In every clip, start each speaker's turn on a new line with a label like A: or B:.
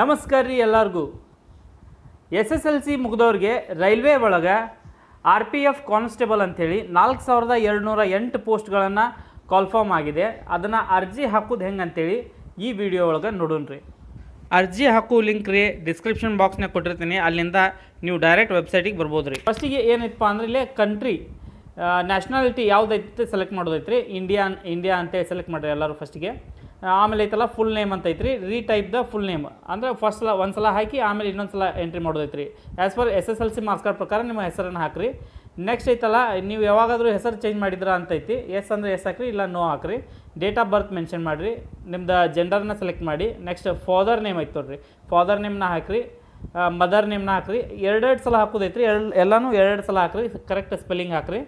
A: ನಮಸ್ಕಾರ ರೀ ಎಲ್ಲರಿಗೂ. ಎಸ್ ಎಸ್ ಎಲ್ ಸಿ ಮುಗಿದವ್ರಿಗೆ ರೈಲ್ವೆ ಒಳಗೆ ಆರ್ ಪಿ ಎಫ್ ಕಾನ್ಸ್ಟೇಬಲ್ ಅಂಥೇಳಿ ನಾಲ್ಕು ಸಾವಿರದ ಎರಡುನೂರ ಎಂಟು ಪೋಸ್ಟ್ಗಳನ್ನು ಕಾಲ್ಫಾರ್ಮ್ ಆಗಿದೆ. ಅದನ್ನು ಅರ್ಜಿ ಹಾಕೋದು ಹೆಂಗೆ ಅಂತೇಳಿ ಈ ವಿಡಿಯೋ ಒಳಗೆ ನೋಡೋಣ ರೀ. ಅರ್ಜಿ ಹಾಕೋ ಲಿಂಕ್ ರೀ ಡಿಸ್ಕ್ರಿಪ್ಷನ್ ಬಾಕ್ಸ್ನಾಗ ಕೊಟ್ಟಿರ್ತೀನಿ. ಅಲ್ಲಿಂದ ನೀವು ಡೈರೆಕ್ಟ್ ವೆಬ್ಸೈಟಿಗೆ ಬರ್ಬೋದು ರೀ. ಫಸ್ಟಿಗೆ ಏನೈತಪ್ಪ ಅಂದ್ರೆ ಇಲ್ಲೇ ಕಂಟ್ರಿ ನ್ಯಾಷನಾಲಿಟಿ ಯಾವುದೈತೆ ಸೆಲೆಕ್ಟ್ ಮಾಡೋದೈತೆ ರೀ ಇಂಡಿಯಾ ಇಂಡಿಯಾ ಅಂತೇಳಿ ಸೆಲೆಕ್ಟ್ ಮಾಡಿರಿ ಎಲ್ಲರೂ ಫಸ್ಟಿಗೆ ಆಮೇಲೆ ಐತಲ್ಲ ಫುಲ್ ನೇಮ್ ಅಂತ ಐತ್ರಿ. ರೀಟೈಪ್ ದ ಫುಲ್ ನೇಮ್ ಅಂದರೆ ಫಸ್ಟ್ ಸಲ ಒಂದು ಸಲ ಹಾಕಿ, ಆಮೇಲೆ ಇನ್ನೊಂದು ಸಲ entry ಮಾಡೋದೈತ್ರಿ. As per S S L C marks card ಪ್ರಕಾರ ನಿಮ್ಮ ಹೆಸರನ್ನು ಹಾಕ್ರಿ. ನೆಕ್ಸ್ಟ್ ಐತಲ್ಲ, ನೀವು ಯಾವಾಗಾದರೂ ಹೆಸರು ಚೇಂಜ್ ಮಾಡಿದ್ರ ಅಂತ ಐತಿ. ಎಸ್ ಅಂದರೆ ಎಸ್ ಹಾಕ್ರಿ, ಇಲ್ಲ ನೋ ಹಾಕ್ರಿ. ಡೇಟ್ ಆಫ್ ಬರ್ತ್ ಮೆನ್ಷನ್ ಮಾಡಿರಿ. ನಿಮ್ದು ಜೆಂಡರ್ನ ಸೆಲೆಕ್ಟ್ ಮಾಡಿ. ನೆಕ್ಸ್ಟ್ ಫಾದರ್ ನೇಮ್ ಐತೆ ನೋಡ್ರಿ. ಫಾದರ್ ನೇಮ್ನ ಹಾಕ್ರಿ. ಮದರ್ ನೇಮ್ನ ಹಾಕ್ರಿ. ಎರಡೆರಡು ಸಲ ಹಾಕೋದೈತ್ರಿ. ಎರಡು, ಎಲ್ಲನೂ ಎರಡೆರಡು ಸಲ ಹಾಕ್ರಿ. ಕರೆಕ್ಟ್ ಸ್ಪೆಲ್ಲಿಂಗ್ ಹಾಕ್ರಿ.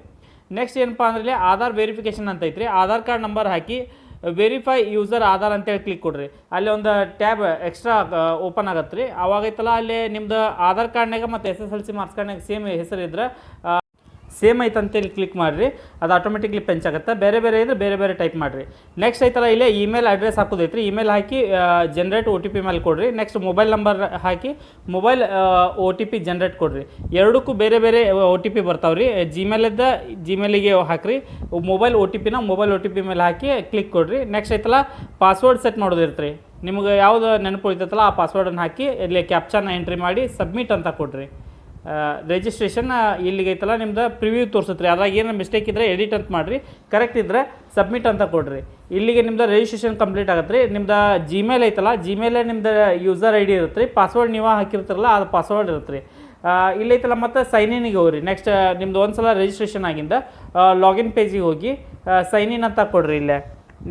A: ನೆಕ್ಸ್ಟ್ ಏನಪ್ಪ ಅಂದ್ರೆ ಆಧಾರ್ ವೆರಿಫಿಕೇಷನ್ ಅಂತ ಐತ್ರಿ. ಆಧಾರ್ ಕಾರ್ಡ್ ನಂಬರ್ ಹಾಕಿ ವೆರಿಫೈ ಯೂಸರ್ ಆಧಾರ್ ಅಂತೇಳಿ ಕ್ಲಿಕ್ ಕೊಡ್ರಿ. ಅಲ್ಲಿ ಒಂದು ಟ್ಯಾಬ್ ಎಕ್ಸ್ಟ್ರಾ ಓಪನ್ ಆಗತ್ತೆ ರೀ. ಅವಾಗೈತಲ್ಲ ಅಲ್ಲಿ ನಿಮ್ದು ಆಧಾರ್ ಕಾರ್ಡ್ನಾಗ ಮತ್ತು S S L C marks ಕಾರ್ಡ್ನಾಗ same ಹೆಸರು ಇದ್ರೆ ಸೇಮ್ ಐತೆ ಅಂತೇಳಿ ಕ್ಲಿಕ್ ಮಾಡಿರಿ. ಅದು ಆಟೋಮೆಟಿಕ್ಲಿ ಪೆಂಚ್ ಆಗುತ್ತೆ. ಬೇರೆ ಬೇರೆ ಇದ್ರೆ ಬೇರೆ ಬೇರೆ ಟೈಪ್ ಮಾಡಿರಿ. ನೆಕ್ಸ್ಟ್ ಐತಲ್ಲ ಇಲ್ಲೇ ಇಮೇಲ್ ಅಡ್ರೆಸ್ ಹಾಕೋದೈತ್ರಿ. ಇಮೇಲ್ ಹಾಕಿ ಜನ್ರೇಟ್ ಒ ಟಿ ಪಿ ಮೇಲೆ ಕೊಡ್ರಿ. ನೆಕ್ಸ್ಟ್ ಮೊಬೈಲ್ ನಂಬರ್ ಹಾಕಿ mobile O T P generate ಕೊಡ್ರಿ. ಎರಡಕ್ಕೂ ಬೇರೆ ಬೇರೆ ಒ ಟಿ ಪಿ ಬರ್ತಾವೆ ರೀ ಜಿಮೇಲಿದ್ದ ಜಿಮೇಲಿಗೆ ಹಾಕ್ರಿ. ಮೊಬೈಲ್ ಒ ಟಿ ಪಿನ ಮೊಬೈಲ್ ಒ ಟಿ ಪಿ ಮೇಲೆ ಹಾಕಿ ಕ್ಲಿಕ್ ಕೊಡ್ರಿ. ನೆಕ್ಸ್ಟ್ ಐತಲ್ಲ ಪಾಸ್ವರ್ಡ್ ಸೆಟ್ ಮಾಡೋದಿರ್ತ್ರಿ ನಿಮ್ಗೆ ಯಾವುದು ನೆನಪು ಉಳಿತೈತಲ್ಲ, ಆ ಪಾಸ್ವರ್ಡನ್ನು ಹಾಕಿ ಇಲ್ಲಿ ಕ್ಯಾಪ್ಚನ್ನ ಎಂಟ್ರಿ ಮಾಡಿ ಸಬ್ಮಿಟ್ ಅಂತ ಕೊಡ್ರಿ. ರಿಜಿಸ್ಟ್ರೇಷನ್ ಇಲ್ಲಿಗೆ ಐತಲ್ಲ ನಿಮ್ದು ಪ್ರಿವ್ಯೂ ತೋರಿಸುತ್ತೆ ಅದ್ರಾಗ ಏನು ಮಿಸ್ಟೇಕ್ ಇದ್ದರೆ ಎಡಿಟ್ ಅಂತ ಮಾಡಿರಿ. ಕರೆಕ್ಟ್ ಇದ್ದರೆ ಸಬ್ಮಿಟ್ ಅಂತ ಕೊಡಿರಿ. ಇಲ್ಲಿಗೆ ನಿಮ್ದು ರಿಜಿಸ್ಟ್ರೇಷನ್ ಕಂಪ್ಲೀಟ್ ಆಗುತ್ತೆ ರೀ. ನಿಮ್ದು ಜಿಮೇಲ್ ಐತಲ್ಲ ಜಿಮೇಲೇ ನಿಮ್ದು ಯೂಸರ್ ಐ ಡಿ ಇರುತ್ತೆ ರೀ. ಪಾಸ್ವರ್ಡ್ ನೀವು ಹಾಕಿರ್ತಾರಲ್ಲ, ಅದು ಪಾಸ್ವರ್ಡ್ ಇರುತ್ತೆ ರೀ. ಇಲ್ಲೈತಲ್ಲ, ಮತ್ತು ಸೈನ್ ಇನ್ಗೆ ಹೋಗ್ರಿ. ನೆಕ್ಸ್ಟ್ ನಿಮ್ದು ಒಂದು ಸಲ ರಿಜಿಸ್ಟ್ರೇಷನ್ ಆಗಿಂದ ಲಾಗಿನ್ ಪೇಜಿಗೆ ಹೋಗಿ ಸೈನ್ ಇನ್ ಅಂತ ಕೊಡ್ರಿ ಇಲ್ಲೇ.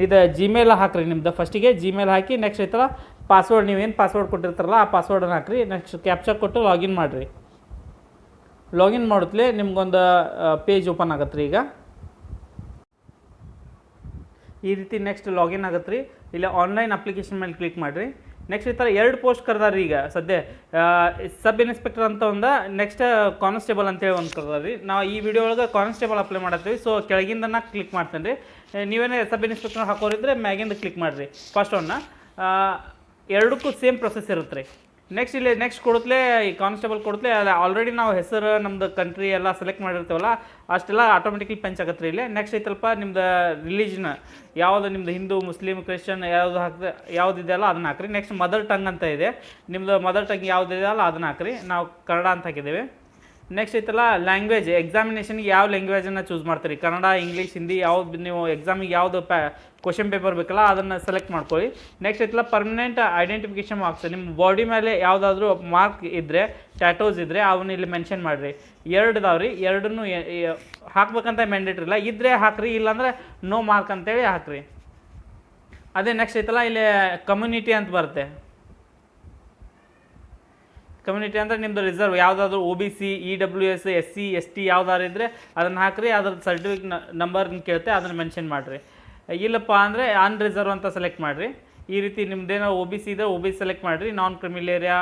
A: ಇದು ಜಿಮೇಲ್ ಹಾಕ್ರಿ ನಿಮ್ದು. ಫಸ್ಟಿಗೆ ಜಿಮೇಲ್ ಹಾಕಿ ನೆಕ್ಸ್ಟ್ ಐತಲ್ಲ ಪಾಸ್ವರ್ಡ್ ನೀವೇನು ಪಾಸ್ವರ್ಡ್ ಕೊಟ್ಟಿರ್ತಾರಲ್ಲ, ಆ ಪಾಸ್ವರ್ಡನ್ನು ಹಾಕ್ರಿ. ನೆಕ್ಸ್ಟ್ ಕ್ಯಾಪ್ಚರ್ ಕೊಟ್ಟು ಲಾಗಿನ್ ಮಾಡಿರಿ. ಲಾಗಿನ್ ಮಾಡುತ್ತಲೇ ನಿಮ್ಗೊಂದು ಪೇಜ್ ಓಪನ್ ಆಗತ್ತೆ ರೀ ಈಗ. ಈ ರೀತಿ ನೆಕ್ಸ್ಟ್ ಲಾಗಿನ್ ಆಗತ್ತೆ ರೀ ಇಲ್ಲಿ ಆನ್ಲೈನ್ ಅಪ್ಲಿಕೇಶನ್ ಮೇಲೆ ಕ್ಲಿಕ್ ಮಾಡಿರಿ. ನೆಕ್ಸ್ಟ್ ಈ ಥರ ಎರಡು ಪೋಸ್ಟ್ ಕರ್ದಾರ ಈಗ ಸದ್ಯ. ಸಬ್ ಇನ್ಸ್ಪೆಕ್ಟರ್ ಅಂತ ಒಂದು ನೆಕ್ಸ್ಟ್ ಕಾನ್ಸ್ಟೇಬಲ್ ಅಂತೇಳಿ ಒಂದು ಕರ್ದಾರ ರೀ ನಾವು ಈ ವಿಡಿಯೋ ಒಳಗೆ ಕಾನ್ಸ್ಟೇಬಲ್ ಅಪ್ಲೈ ಮಾಡತ್ತೀವಿ. ಸೊ ಕೆಳಗಿಂದ ಕ್ಲಿಕ್ ಮಾಡ್ತೇನೆ ರೀ ನೀವೇನೇ ಸಬ್ ಇನ್ಸ್ಪೆಕ್ಟರ್ ಹಾಕೋರಿದ್ರೆ ಮ್ಯಾಗಿಂದ ಕ್ಲಿಕ್ ಮಾಡಿರಿ. ಫಸ್ಟ್ ಒನ್ನ ಎರಡಕ್ಕೂ ಸೇಮ್ ಪ್ರೊಸೆಸ್ ಇರುತ್ತೆ ರೀ ನೆಕ್ಸ್ಟ್ ಇಲ್ಲಿ ನೆಕ್ಸ್ಟ್ ಕೊಡುತ್ತಲೇ, ಈ ಕಾನ್ಸ್ಟೇಬಲ್ ಕೊಡುತ್ತಲೇ, ಅದು ಆಲ್ರೆಡಿ ನಾವು ಹೆಸರು, ನಮ್ದು ಕಂಟ್ರಿ ಎಲ್ಲ ಸೆಲೆಕ್ಟ್ ಮಾಡಿರ್ತೀವಲ್ಲ, ಅಷ್ಟೆಲ್ಲ ಆಟೋಮೆಟಿಕ್ಲಿ ಪಂಚ್ ಆಗತ್ತೆ ರೀ ಇಲ್ಲಿ. ನೆಕ್ಸ್ಟ್ ಐತಲ್ಪ ನಿಮ್ದು ರಿಲಿಜನ್ ಯಾವುದು ನಿಮ್ದು ಹಿಂದೂ ಮುಸ್ಲಿಮ್ ಕ್ರಿಶ್ಚಿಯನ್, ಯಾವುದು ಹಾಕ್ದೆ, ಯಾವ್ದು ಇದೆಯಲ್ಲ ಅದನ್ನ ಹಾಕ್ರಿ. ನೆಕ್ಸ್ಟ್ ಮದರ್ ಟಂಗ್ ಅಂತ ಇದೆ. ನಿಮ್ಮದು ಮದರ್ ಟಂಗ್ ಯಾವ್ದು ಇದೆಯಲ್ಲ ಅದನ್ನ ಹಾಕ್ರಿ. ನಾವು ಕನ್ನಡ ಅಂತ ಹಾಕಿದ್ದೇವೆ. ನೆಕ್ಸ್ಟ್ ಇತ್ತಲ್ಲ ಲ್ಯಾಂಗ್ವೇಜ್ ಎಕ್ಸಾಮಿನೇಷನ್ಗೆ ಯಾವ ಲ್ಯಾಂಗ್ವೇಜನ್ನು ಚೂಸ್ ಮಾಡ್ತೀರಿ? ಕನ್ನಡ ಇಂಗ್ಲೀಷ್ ಹಿಂದಿ ಯಾವ್ದು ನೀವು ಎಕ್ಸಾಮಿಗೆ ಯಾವುದು ಪ್ಯಾ ಕ್ವಶನ್ ಪೇಪರ್ ಬೇಕಲ್ಲ, ಅದನ್ನು ಸೆಲೆಕ್ಟ್ ಮಾಡ್ಕೊಳ್ಳಿ. ನೆಕ್ಸ್ಟ್ ಇತ್ತಲ್ಲ ಪರ್ಮನೆಂಟ್ ಐಡೆಂಟಿಫಿಕೇಷನ್ ಮಾರ್ಕ್ಸ್ ನಿಮ್ಮ ಬಾಡಿ ಮೇಲೆ ಯಾವುದಾದ್ರೂ ಮಾರ್ಕ್ ಇದ್ದರೆ ಟ್ಯಾಟೋಸ್ ಇದ್ದರೆ ಅವನ್ನ ಇಲ್ಲಿ ಮೆನ್ಷನ್ ಮಾಡಿರಿ. ಎರಡು ಇದಾವೆ ಎರಡನ್ನೂ ಹಾಕ್ಬೇಕಂತ ಮ್ಯಾಂಡೇಟ್ರಿ ಇಲ್ಲ. ಇದ್ದರೆ ಹಾಕ್ರಿ, ಇಲ್ಲಾಂದರೆ ನೋ ಮಾರ್ಕ್ ಅಂತೇಳಿ ಹಾಕ್ರಿ. ಅದೇ ನೆಕ್ಸ್ಟ್ ಇತ್ತಲ್ಲ ಇಲ್ಲಿ ಕಮ್ಯುನಿಟಿ ಅಂತ ಬರುತ್ತೆ. ಕಮ್ಯುನಿಟಿ ಅಂದರೆ ನಿಮ್ಮದು ರಿಸರ್ವ್ ಯಾವುದಾದ್ರೂ O B C E W S S C S T ಯಾವ್ದಾದ್ರು ಇದ್ದರೆ ಅದನ್ನು ಹಾಕ್ರಿ ಅದ್ರ ಸರ್ಟಿಫಿಕೇಟ್ ನಂಬರ್ ಕೇಳುತ್ತೆ ಅದನ್ನು ಮೆನ್ಷನ್ ಮಾಡಿರಿ. ಇಲ್ಲಪ್ಪ ಅಂದರೆ ಅನ್ ರಿಸರ್ವ್ ಅಂತ ಸೆಲೆಕ್ಟ್ ಮಾಡಿರಿ. ಈ ರೀತಿ ನಿಮ್ಮದೇನೋ ಒ ಬಿ ಸಿ ಇದೆ ಒ ಬಿ ಸೆಲೆಕ್ಟ್ ಮಾಡಿರಿ. ನಾನ್ ಕ್ರಿಮಿಲ್ ಏರಿಯಾ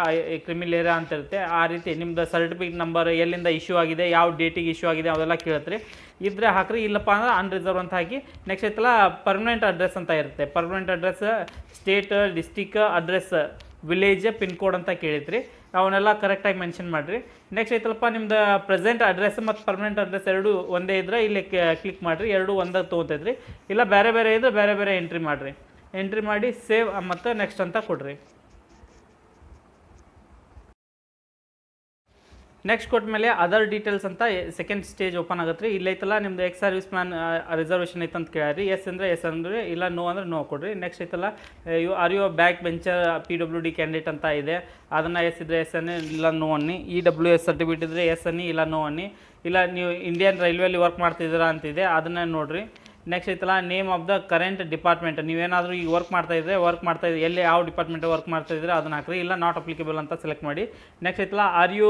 A: ಕ್ರಿಮಿಲ್ ಏರಿಯಾ ಅಂತ ಇರುತ್ತೆ. ಆ ರೀತಿ ನಿಮ್ಮದು ಸರ್ಟಿಫಿಕೇಟ್ ನಂಬರ್ ಎಲ್ಲಿಂದ ಇಶ್ಯೂ ಆಗಿದೆ, ಯಾವ ಡೇಟಿಗೆ ಇಶ್ಯೂ ಆಗಿದೆ ಅವೆಲ್ಲ ಕೇಳುತ್ತೆ ಇದ್ರೆ ಹಾಕ್ರಿ, ಇಲ್ಲಪ್ಪ ಅಂದ್ರೆ ಅನ್ ರಿಸರ್ವ್ ಅಂತ ಹಾಕಿ. ನೆಕ್ಸ್ಟ್ ಐತಲ್ಲ ಪರ್ಮನೆಂಟ್ ಅಡ್ರೆಸ್ ಅಂತ ಇರುತ್ತೆ. Permanent address state district address village pin code ಅಂತ ಕೇಳಿದ್ರಿ. ಅವನ್ನೆಲ್ಲ ಕರೆಕ್ಟಾಗಿ ಮೆನ್ಷನ್ ಮಾಡಿರಿ. ನೆಕ್ಸ್ಟ್ ಐತಲ್ಲಪ್ಪ, ನಿಮ್ದು ಪ್ರೆಸೆಂಟ್ ಅಡ್ರೆಸ್ ಮತ್ತು ಪರ್ಮನೆಂಟ್ ಅಡ್ರೆಸ್ ಎರಡು ಒಂದೇ ಇದ್ರೆ ಇಲ್ಲಿ ಕ್ಲಿಕ್ ಮಾಡಿರಿ. ಎರಡು ಒಂದೇ ತೊಗೊತೈತ್ರಿ. ಇಲ್ಲ ಬೇರೆ ಬೇರೆ ಇದ್ರೆ ಬೇರೆ ಬೇರೆ ಎಂಟ್ರಿ ಮಾಡಿರಿ. ಎಂಟ್ರಿ ಮಾಡಿ ಸೇವ್ ಮತ್ತು ನೆಕ್ಸ್ಟ್ ಅಂತ ಕೊಡ್ರಿ. ನೆಕ್ಸ್ಟ್ ಕೊಟ್ಮೇಲೆ ಅದರ್ ಡೀಟೇಲ್ಸ್ ಅಂತ ಸೆಕೆಂಡ್ ಸ್ಟೇಜ್ ಓಪನ್ ಆಗುತ್ತೆ ರೀ ಇಲ್ಲೈತಲ್ಲ ನಿಮ್ದು ಎಕ್ಸ್ ಸರ್ವಿಸ್ ಮ್ಯಾನ್ ರಿಸರ್ವೇಷನ್ ಐತೆ ಅಂತ ಕೇಳ್ರಿ ಎಸ್ ಅಂದರೆ ಎಸ್ ಅಂದರೆ, ಇಲ್ಲ ನೋ ಅಂದ್ರೆ ನೋ ಕೊಡ್ರಿ. ನೆಕ್ಸ್ಟ್ ಐತಲ್ಲ you are you back bencher P W D candidate ಅಂತ ಇದೆ. ಅದನ್ನು ಎಸ್ ಇದ್ರೆ ಎಸ್ ಅನ್ನಿ, ಇಲ್ಲ ನೋ ಅನ್ನಿ. ಇ ಡಬ್ಲ್ಯೂ ಎಸ್ ಸರ್ಟಿಫಿಕೇಟ್ ಇದ್ದರೆ ಎಸ್ ಅನ್ನಿ, ಇಲ್ಲ ನೋ ಅನ್ನಿ. ಇಲ್ಲ ನೀವು ಇಂಡಿಯನ್ ರೈಲ್ವೇಲಿ ವರ್ಕ್ ಮಾಡ್ತಿದ್ದೀರಾ ಅಂತಿದೆ ಅದನ್ನ ನೋಡಿರಿ. ನೆಕ್ಸ್ಟ್ ಐತಲ್ಲ name of the current department ನೀವೇನಾದರೂ ಈಗ ವರ್ಕ್ ಮಾಡ್ತಾ ಇದ್ರೆ ವರ್ಕ್ ಮಾಡ್ತಾ ಇದ್ರೆ, ಎಲ್ಲಿ ಯಾವ ಡಿಪಾರ್ಟ್ಮೆಂಟ್ ವರ್ಕ್ ಮಾಡ್ತಾ ಇದ್ರೆ ಅದನ್ನ ಹಾಕ್ರಿ, ಇಲ್ಲ ನಾಟ್ ಅಪ್ಲಿಕೇಬಲ್ ಅಂತ ಸೆಲೆಕ್ಟ್ ಮಾಡಿ. ನೆಕ್ಸ್ಟ್ ಐತಲ್ಲ are you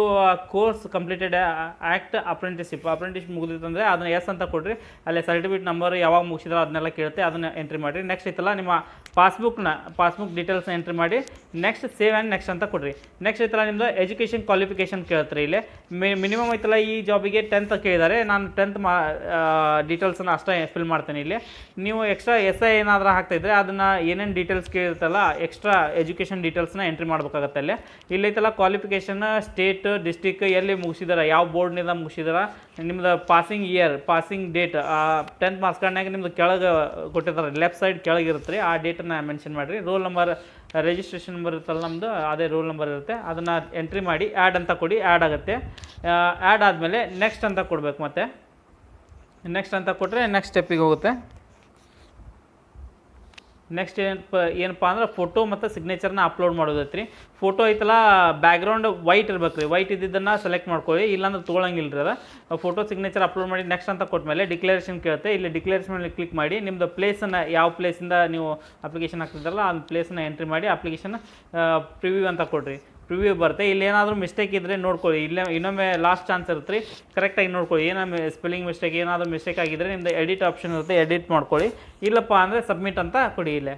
A: course completed act apprenticeship apprentice ಮುಗಿದಿತ್ತಂದರೆ ಅದನ್ನು ಎಸ್ ಅಂತ ಕೊಡ್ರಿ. ಅಲ್ಲಿ ಸರ್ಟಿಫಿಕೇಟ್ ನಂಬರ್ ಯಾವಾಗ ಮುಗಿಸಿದ್ರೆ ಅದನ್ನೆಲ್ಲ ಕೇಳುತ್ತೆ, ಅದನ್ನು ಎಂಟ್ರಿ ಮಾಡಿರಿ. ನೆಕ್ಸ್ಟ್ ಐತಲ್ಲ, ನಿಮ್ಮ ಪಾಸ್ಬುಕ್ನ ಪಾಸ್ಬುಕ್ ಡೀಟೇಲ್ಸ್ನ ಎಂಟ್ರಿ ಮಾಡಿ. ನೆಕ್ಸ್ಟ್ ಸೇವ್ ಆ್ಯಂಡ್ ನೆಕ್ಸ್ಟ್ ಅಂತ ಕೊಡ್ರಿ. ನೆಕ್ಸ್ಟ್ ಐತಲ್ಲ ನಿಮ್ಮದು ಎಜುಕೇಷನ್ ಕ್ವಾಲಿಫಿಕೇಷನ್ ಕೇಳ್ತಾರೆ ಇಲ್ಲಿ. ಮಿನಿಮಮ್ ಐತಲ್ಲ, ಈ ಜಾಬಿಗೆ ಟೆಂತ್ ಕೇಳಿದ್ದಾರೆ ನಾನು ಟೆಂತ್ ಮಾ ಡೀಟೇಲ್ಸನ್ನು ಅಷ್ಟೇ ಫಿಲ್ ಮಾಡ್ತೀನಿ ಇಲ್ಲಿ. ನೀವು ಎಕ್ಸ್ಟ್ರಾ ಎಸ್ ಐ ಏನಾದರೂ ಹಾಕ್ತಾಯಿದ್ರೆ ಅದನ್ನು ಏನೇನು ಡೀಟೇಲ್ಸ್ ಕೇಳಿರ್ತಲ್ಲ ಎಕ್ಸ್ಟ್ರಾ ಎಜುಕೇಷನ್ ಡೀಟೇಲ್ಸ್ನ ಎಂಟ್ರಿ ಮಾಡಬೇಕಾಗತ್ತೆ ಅಲ್ಲಿ. ಇಲ್ಲೈತಲ್ಲ ಕ್ವಾಲಿಫಿಕೇಷನ್ ಸ್ಟೇಟ್ ಡಿಸ್ಟಿಕ್ ಎಲ್ಲಿ ಮುಗಿಸಿದಾರ, ಯಾವ ಬೋರ್ಡ್ನಿಂದ ಮುಗಿಸಿದಾರ, ನಿಮ್ದು passing year passing date tenth marks ಕಾರ್ಡ್ನಾಗ ನಿಮ್ದು ಕೆಳಗೆ ಕೊಟ್ಟಿರ್ತಾರೆ ಲೆಫ್ಟ್ ಸೈಡ್ ಕೆಳಗಿರುತ್ತೆ ರೀ. ಆ ಡೇಟನ್ನು ಮೆನ್ಷನ್ ಮಾಡಿರಿ. ರೋಲ್ ನಂಬರ್ ರಿಜಿಸ್ಟ್ರೇಷನ್ ನಂಬರ್ ಇರುತ್ತಲ್ಲ ನಮ್ಮದು ಅದೇ ರೋಲ್ ನಂಬರ್ ಇರುತ್ತೆ. ಅದನ್ನು ಎಂಟ್ರಿ ಮಾಡಿ ಆ್ಯಡ್ ಅಂತ ಕೊಡಿ ಆ್ಯಡ್ ಆಗುತ್ತೆ. ಆ್ಯಡ್ ಆದಮೇಲೆ ನೆಕ್ಸ್ಟ್ ಅಂತ ಕೊಡಬೇಕು ಮತ್ತೆ. ನೆಕ್ಸ್ಟ್ ಅಂತ ಕೊಟ್ಟರೆ ನೆಕ್ಸ್ಟ್ ಸ್ಟೆಪ್ಪಿಗೆ ಹೋಗುತ್ತೆ. ನೆಕ್ಸ್ಟ್ ಏನಪ್ಪ ಏನಪ್ಪ ಅಂದ್ರೆ ಫೋಟೋ ಮತ್ತು ಸಿಗ್ನೇಚರ್ನ ಅಪ್ಲೋಡ್ ಮಾಡೋದೈತೆ ರೀ ಫೋಟೋ ಐತಲ್ಲ ಬ್ಯಾಕ್ಗ್ರೌಂಡ್ ವೈಟ್ ಇರ್ಬೇಕು ರೀ ವೈಟ್ ಇದ್ದಿದ್ದನ್ನು ಸೆಲೆಕ್ಟ್ ಮಾಡ್ಕೊಳ್ಳಿ. ಇಲ್ಲಾಂದ್ರೆ ತೊಗೊಳಂಗಿಲ್ಲ ರೀ ಅದು ಫೋಟೋ ಸಿಗ್ನೇಚರ್ ಅಪ್ಲೋಡ್ ಮಾಡಿ ನೆಕ್ಸ್ಟ್ ಅಂತ ಕೊಟ್ಮೇಲೆ ಡಿಕ್ಲರೇಷನ್ ಕೇಳುತ್ತೆ. ಇಲ್ಲಿ ಡಿಕ್ಲರೇಷನ್ ಮೇಲೆ ಕ್ಲಿಕ್ ಮಾಡಿ ನಿಮ್ಮದು ಪ್ಲೇಸನ್ನು ಯಾವ ಪ್ಲೇಸಿಂದ ನೀವು ಅಪ್ಲಿಕೇಶನ್ ಹಾಕ್ತಿದ್ದಾರಲ್ಲ ಆ ಪ್ಲೇಸನ್ನ ಎಂಟ್ರಿ ಮಾಡಿ ಅಪ್ಲಿಕೇಶನ್ ಪ್ರಿವ್ಯೂ ಅಂತ ಕೊಡ್ರಿ. ಪ್ರಿವ್ಯೂ ಬರುತ್ತೆ. ಇಲ್ಲಿ ಏನಾದರೂ ಮಿಸ್ಟೇಕ್ ಇದ್ದರೆ ನೋಡ್ಕೊಳ್ಳಿ. ಇಲ್ಲೇ ಇನ್ನೊಮ್ಮೆ ಲಾಸ್ಟ್ ಚಾನ್ಸ್ ಇರುತ್ತೆ ರೀ. ಕರೆಕ್ಟಾಗಿ ನೋಡ್ಕೊಳ್ಳಿ. ಏನೋ ಸ್ಪೆಲ್ಲಿಂಗ್ ಮಿಸ್ಟೇಕ್ ಏನಾದರೂ ಮಿಸ್ಟೇಕ್ ಆಗಿದ್ದರೆ ನಿಮ್ದು ಎಡಿಟ್ ಆಪ್ಷನ್ ಇರುತ್ತೆ. ಎಡಿಟ್ ಮಾಡ್ಕೊಳ್ಳಿ. ಇಲ್ಲಪ್ಪ ಅಂದರೆ ಸಬ್ಮಿಟ್ ಅಂತ ಕೊಡಿ ಇಲ್ಲೇ.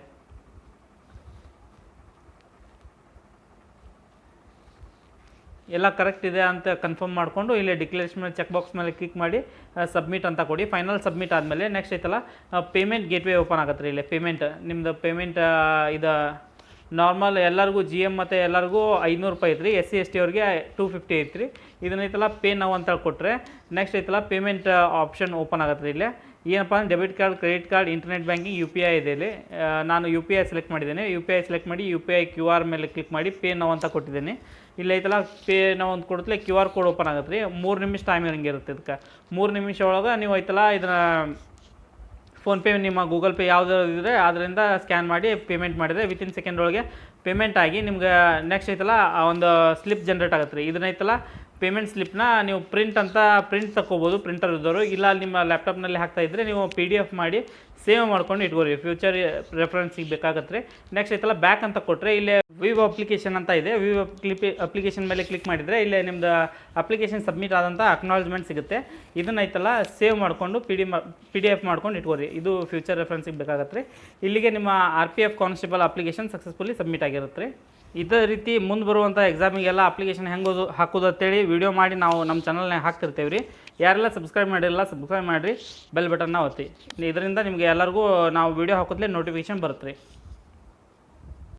A: ಎಲ್ಲ ಕರೆಕ್ಟ್ ಇದೆ ಅಂತ ಕನ್ಫರ್ಮ್ ಮಾಡಿಕೊಂಡು ಇಲ್ಲಿ ಡಿಕ್ಲೇರೇಷನ್ ಮೇಲೆ ಚೆಕ್ ಬಾಕ್ಸ್ ಮೇಲೆ ಕ್ಲಿಕ್ ಮಾಡಿ ಸಬ್ಮಿಟ್ ಅಂತ ಕೊಡಿ. ಫೈನಲ್ ಸಬ್ಮಿಟ್ ಆದಮೇಲೆ ನೆಕ್ಸ್ಟ್ ಐತಲ್ಲ ಪೇಮೆಂಟ್ ಗೇಟ್ವೇ ಓಪನ್ ಆಗುತ್ತೆ ರೀ ಇಲ್ಲಿ. ಪೇಮೆಂಟ್ ನಿಮ್ಮದು ಪೇಮೆಂಟ್ ಇದು ನಾರ್ಮಲ್ ಎಲ್ಲರಿಗೂ ಜಿ ಎಂ ಮತ್ತು ಎಲ್ಲರಿಗೂ ಐನೂರು ರೂಪಾಯಿ ಐತ್ರಿ. ಎಸ್ ಸಿ ಎಸ್ ಟಿ ಅವ್ರಿಗೆ ಟೂ ಫಿಫ್ಟಿ ಐತ್ರಿ. ಇದನ್ನೈತಲ್ಲ ಪೇ ನಾವು ಅಂತ ಕೊಟ್ಟರೆ ನೆಕ್ಸ್ಟ್ ಐತಲ್ಲ ಪೇಮೆಂಟ್ ಆಪ್ಷನ್ ಓಪನ್ ಆಗುತ್ತೆ ಇಲ್ಲಿ. ಏನಪ್ಪ ಅಂದ್ರೆ debit card credit card internet banking U P I ಇದೆ ಇಲ್ಲಿ. ನಾನು ಯು ಪಿ ಐ ಸೆಲೆಕ್ಟ್ ಮಾಡಿದ್ದೇನೆ. ಯು ಪಿ ಐ ಸೆಲೆಕ್ಟ್ ಮಾಡಿ U P I Q R ಮೇಲೆ ಕ್ಲಿಕ್ ಮಾಡಿ ಪೇ ನಾವು ಅಂತ ಕೊಟ್ಟಿದ್ದೀನಿ. ಇಲ್ಲಿ ಐತಲ್ಲ ಪೇ ನಾವು ಅಂತ ಕೊಡ್ತಲೇ ಕ್ಯೂ ಆರ್ ಕೋಡ್ ಓಪನ್ ಆಗುತ್ತೆ ರೀ. ಮೂರು ನಿಮಿಷ ಟೈಮ್ ಇರಂಗೆ ಇರುತ್ತೆ ಇದಕ್ಕೆ. ಮೂರು ನಿಮಿಷ ಒಳಗೆ ನೀವು ಐತಲ್ಲ ಇದನ್ನು ಫೋನ್ಪೇ ನಿಮ್ಮ ಗೂಗಲ್ ಪೇ ಯಾವ್ದು ಇದ್ದರೆ ಅದರಿಂದ ಸ್ಕ್ಯಾನ್ ಮಾಡಿ ಪೇಮೆಂಟ್ ಮಾಡಿದರೆ ವಿತಿನ್ ಸೆಕೆಂಡ್ ಒಳಗೆ ಪೇಮೆಂಟ್ ಆಗಿ ನಿಮ್ಗೆ ನೆಕ್ಸ್ಟ್ ಐತಲ್ಲ, ಆ ಒಂದು ಸ್ಲಿಪ್ ಜನ್ರೇಟ್ ಆಗುತ್ತೆ ರೀ. ಇದನ್ನ ಐತಲ್ಲ ಪೇಮೆಂಟ್ ಸ್ಲಿಪ್ನ ನೀವು ಪ್ರಿಂಟ್ ಅಂತ ಪ್ರಿಂಟ್ ತಗೋಬೋದು ಪ್ರಿಂಟರ್ ಇದ್ದವರು. ಇಲ್ಲ ನಿಮ್ಮ ಲ್ಯಾಪ್ಟಾಪ್ನಲ್ಲಿ ಹಾಕ್ತಾ ಇದ್ದರೆ ನೀವು ಪಿ ಮಾಡಿ ಸೇವ್ ಮಾಡ್ಕೊಂಡು ಇಟ್ಕೋರಿ. ಫ್ಯೂಚರ್ ರೆಫರೆನ್ಸಿಗೆ ಬೇಕಾಗತ್ತೆ ನೆಕ್ಸ್ಟ್ ಐತಲ್ಲ ಬ್ಯಾಕ್ ಅಂತ ಕೊಟ್ಟರೆ ಇಲ್ಲೇ ವಿವೋ ಅಪ್ಲಿಕೇಶನ್ ಅಂತ ಇದೆ. ವಿವೋ ಕ್ಲಿಪಿ ಅಪ್ಲಿಕೇಶನ್ ಮೇಲೆ ಕ್ಲಿಕ್ ಮಾಡಿದರೆ ಇಲ್ಲೇ ನಿಮ್ದು ಅಪ್ಲಿಕೇಶನ್ ಸಬ್ಮಿಟ್ ಆದಂಥ ಅಕ್ನಾಲಜ್ಮೆಂಟ್ ಸಿಗುತ್ತೆ. ಇದನ್ನ ಐತಲ್ಲ, ಸೇವ್ ಮಾಡಿಕೊಂಡು P D P D F ಮಾಡ್ಕೊಂಡು ಇಟ್ಕೋರಿ. ಇದು ಫ್ಯೂಚರ್ ರೆಫರೆನ್ಸಿಗೆ ಬೇಕಾಗತ್ತೆ ಇಲ್ಲಿಗೆ ನಿಮ್ಮ R P F constable application successfully submit ಆಗಿರುತ್ತೆ ಇದೇ ರೀತಿ ಮುಂದೆ ಬರುವಂಥ ಎಕ್ಸಾಮಿಗೆಲ್ಲ ಅಪ್ಲಿಕೇಶನ್ ಹೆಂಗೋದು ಹಾಕೋದು ಅಂತೇಳಿ ವಿಡಿಯೋ ಮಾಡಿ ನಾವು ನಮ್ಮ ಚಾನಲ್ನಾಗ ಹಾಕ್ತಿರ್ತೇವೆ ರೀ ಯಾರೆಲ್ಲ ಸಬ್ಸ್ಕ್ರೈಬ್ ಮಾಡಿಲ್ಲ ಸಬ್ಸ್ಕ್ರೈಬ್ ಮಾಡಿರಿ ಬೆಲ್ ಬಟನ್ನ ಒತ್ತಿ. ಇದರಿಂದ ನಿಮಗೆ ಎಲ್ಲರಿಗೂ ನಾವು ವೀಡಿಯೋ ಹಾಕೋದ್ಲೇ ನೋಟಿಫಿಕೇಶನ್ ಬರುತ್ತೆ